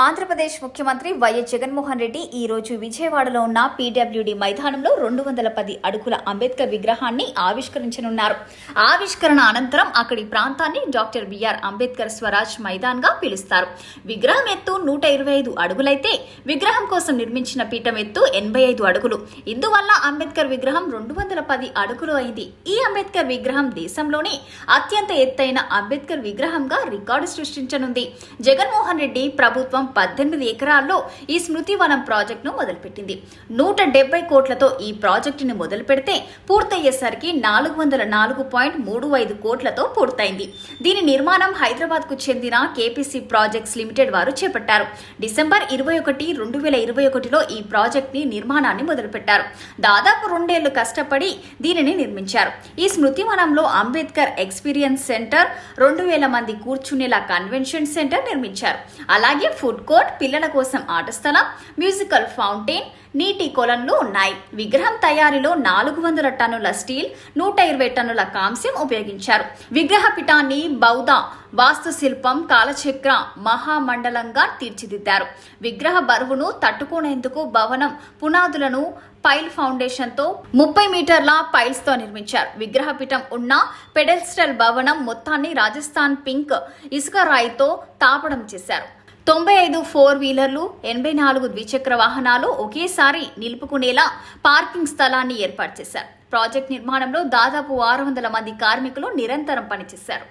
ఆంధ్రప్రదేశ్ ముఖ్యమంత్రి వైఎస్ జగన్మోహన్ రెడ్డి ఈ రోజు విజయవాడలో ఉన్న పీడబ్ల్యూడి మైదానంలో రెండు వందల పది అడుగుల అంబేద్కర్ విగ్రహాన్ని ఆవిష్కరించనున్నారు. ఆవిష్కరణ అనంతరం అక్కడి ప్రాంతాన్ని డాక్టర్ బిఆర్ అంబేద్కర్ స్వరాజ్ మైదాన్గా పిలుస్తారు. విగ్రహం ఎత్తు నూట ఇరవై ఐదు అడుగులైతే విగ్రహం కోసం నిర్మించిన పీఠం ఎత్తు ఎనభై ఐదు అడుగులు. ఇందువల్ల అంబేద్కర్ విగ్రహం రెండు వందల పది అడుగులు అయింది. ఈ అంబేద్కర్ విగ్రహం దేశంలోనే అత్యంత ఎత్తైన అంబేద్కర్ విగ్రహంగా రికార్డు సృష్టించనుంది. జగన్మోహన్ రెడ్డి ప్రభుత్వం పద్దెనిమిది ఎకరాల్లో ఈ స్మృతి వనం ప్రాజెక్టును మొదలుపెట్టింది. నూట డెబ్బై కోట్లతో ఈ ప్రాజెక్టుని మొదలు పెడితే పూర్తయ్యేసరికి నాలుగు వందల నాలుగు పాయింట్ మూడు ఐదు కోట్లతో పూర్తయింది. దీని నిర్మాణం హైదరాబాద్కు చెందిన కేపీసీ ప్రాజెక్ట్స్ లిమిటెడ్ వారు చేపట్టారు. డిసెంబర్ ఇరవై ఒకటి రెండు వేల ఇరవై ఒకటిలో ఈ ప్రాజెక్ట్ని నిర్మాణాన్ని మొదలుపెట్టారు. దాదాపు రెండేళ్ళు కష్టపడి దీనిని నిర్మించారు. ఈ స్మృతి వనంలో అంబేద్కర్ ఎక్స్పీరియన్స్ సెంటర్ రెండు వేల మంది కూర్చునేలా కన్వెన్షన్ సెంటర్ నిర్మించారు. అలాగే ఫుడ్ కోర్ట్ పిల్లల కోసం ఆట స్థలం మ్యూజికల్ ఫౌంటైన్ నీటి కొలన్లు ఉన్నాయి. విగ్రహం తయారీలో నాలుగు వందల టన్నుల స్టీల్ నూట ఇరవై టన్నుల కాంస్యం ఉపయోగించారు. విగ్రహ పిఠాన్ని బౌద్ధ వాస్తుశిల్పం కాలచక్ర మహామండలంగా తీర్చిదిద్దారు. విగ్రహ బరువును తట్టుకునేందుకు భవనం పునాదులను పైల్ ఫౌండేషన్తో ముప్పై మీటర్ల పైల్స్తో నిర్మించారు. విగ్రహపీఠం ఉన్న పెడెస్టల్ భవనం మొత్తాన్ని రాజస్థాన్ పింక్ ఇసుక రాయితో తాపడం చేశారు. తొంభై ఐదు ఫోర్ వీలర్లు ఎనభై నాలుగు ద్విచక్ర వాహనాలు ఒకేసారి నిలుపుకునేలా పార్కింగ్ స్థలాన్ని ఏర్పాటు చేశారు. ప్రాజెక్ట్ నిర్మాణంలో దాదాపు ఆరు వందల మంది కార్మికులు నిరంతరం పనిచేశారు.